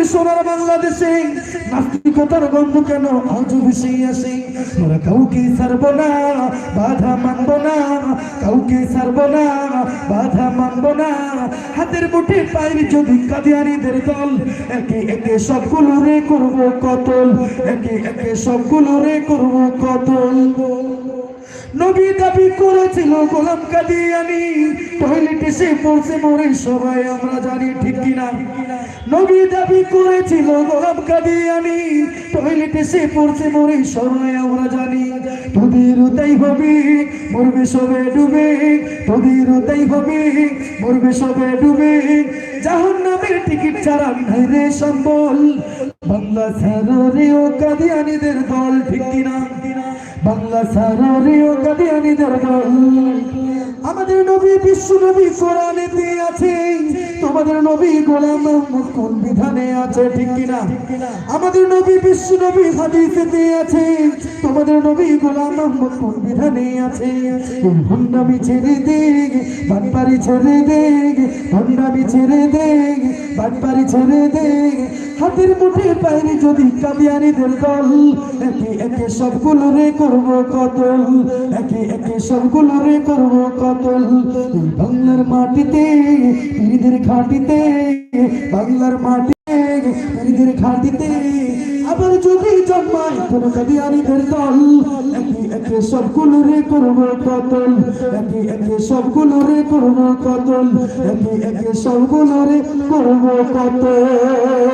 আমাদের সোনার বাংলাদেশে, নাস্তিকতার গন্ধ কেন আজও বেশি আসে? আমরা কাউকে ছাড়ব না, বাধা মানব না, কাউকে ছাড়ব না, বাধা মানব না। হাতের মুঠে পায়ের যদি কাদিয়ানিদের দল, একে একে সবগুলো রে করব কতল, একে একে সবগুলো রে করব কতল। নবী দাবি করেছিল গোলাম কাদিয়ানি, টয়লেটে সে পড়ছে মরে সবাই, আমরা জানি ঠিক কিনা। নবী দাবি করেছিল গোলাম কাদিয়ানি টয়লেটে সে পড়ছে মরে সবাই আমরা জানি। তোদেরও তাই হবে, মরবে সবে ডুবে। তোদেরও তাই হবে, মরবে সবে ডুবে। জাহান নামের টিকিট ছাড়া নাই রে সম্বল। বাংলা সারে ও কাদিয়ানিদের দল, ঠিক কিনা? বাংলা সারে ও কাদিয়ানিদের দল। আমাদের নবী, বিশ্ব নবী কোরআনেতে আছে। তোমাদের নবী গোলাম মোহাম্মদ কোন বিধানে আছে? ঠিক কিনা? আমাদের নবী বিশ্ব নবী হাদিসেতে আছে, তোমাদের নবী গোলাম মোহাম্মদ কোন বিধানে আছে? এই ভণ্ডামি ছেড়ে দে বাটপারি ছেড়ে দে ভণ্ডামি ছেড়ে দে বাটপারি ছেড়ে দে হাতের মুঠে পায়নি যদি কাদিয়ানিদের দল, একে একে সবগুলো রে করব কতল, একে একে সবগুলো রে করব কতল। বাংলার মাটিতে পীরদের ঘাটিতে বাংলার মাটিতে, নিজের ঘাটিতে। আবার যদি জন্মায়, কোন কাদিয়ানিদের দল, একে একে সবগুলো রে করব কতল, একে একে সবগুলো রে করব কতল, একে একে সবগুলো রে করব কতল।